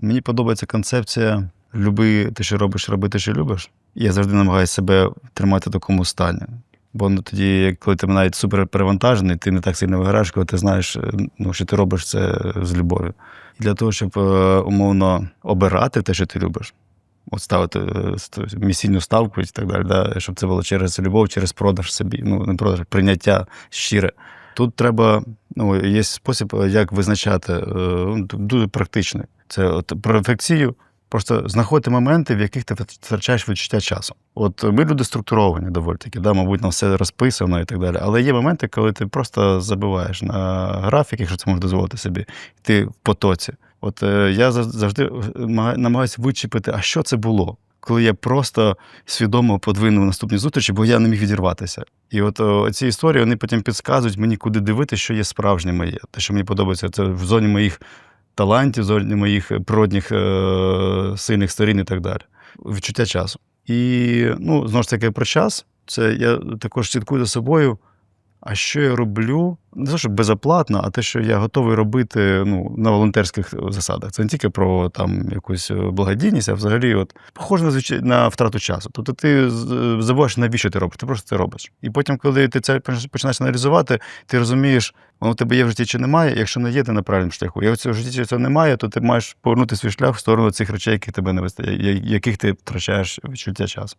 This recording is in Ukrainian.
Мені подобається концепція люби те, що робиш, роби те, що любиш. Я завжди намагаюся себе тримати в такому стані. Бо ну, тоді, коли ти навіть супер перевантажений, ти не так сильно виграєш, коли ти знаєш, е, ну, що ти робиш це з любов'ю. І для того, щоб е, умовно обирати те, що ти любиш, от ставити е, місійну ставку і так далі, да, щоб це було через любов, через продаж собі, ну не продаж, прийняття щире. Тут треба, ну, є спосіб, е, як визначати, е, ну, дуже практичний. Це от про рефлексію. Просто знаходити моменти, в яких ти втрачаєш відчуття часу. От ми люди структуровані доволі таки, да, мабуть, нам все розписано і так далі. Але є моменти, коли ти просто забиваєш на графік, якщо це можеш дозволити собі, ти в потоці. От е, я зав- завжди намагаюся вичепити, а що це було, коли я просто свідомо подвинув наступні зустрічі, бо я не міг відірватися. І от о, ці історії вони потім підказують мені, куди дивитися, що є справжнє моє. Те, що мені подобається, це в зоні моїх талантів, в зоні моїх природних е, сильних сторін і так далі. Відчуття часу. І ну, знову ж таки про час. Це я також слідкую за собою. А що я роблю? Не те, що безоплатно, а те, що я готовий робити ну, на волонтерських засадах. Це не тільки про там якусь е, благодійність, а взагалі, от похоже на звичай- на втрату часу. Тобто ти забуваєш, навіщо ти робиш, ти просто це робиш. І потім, коли ти це починаєш аналізувати, ти розумієш, воно в тебе є в житті чи немає. Якщо не є, ти на правильному шляху. Якщо в житті цього немає, то ти маєш повернути свій шлях в сторону цих речей, яких тебе не вистачає, яких ти втрачаєш відчуття часу.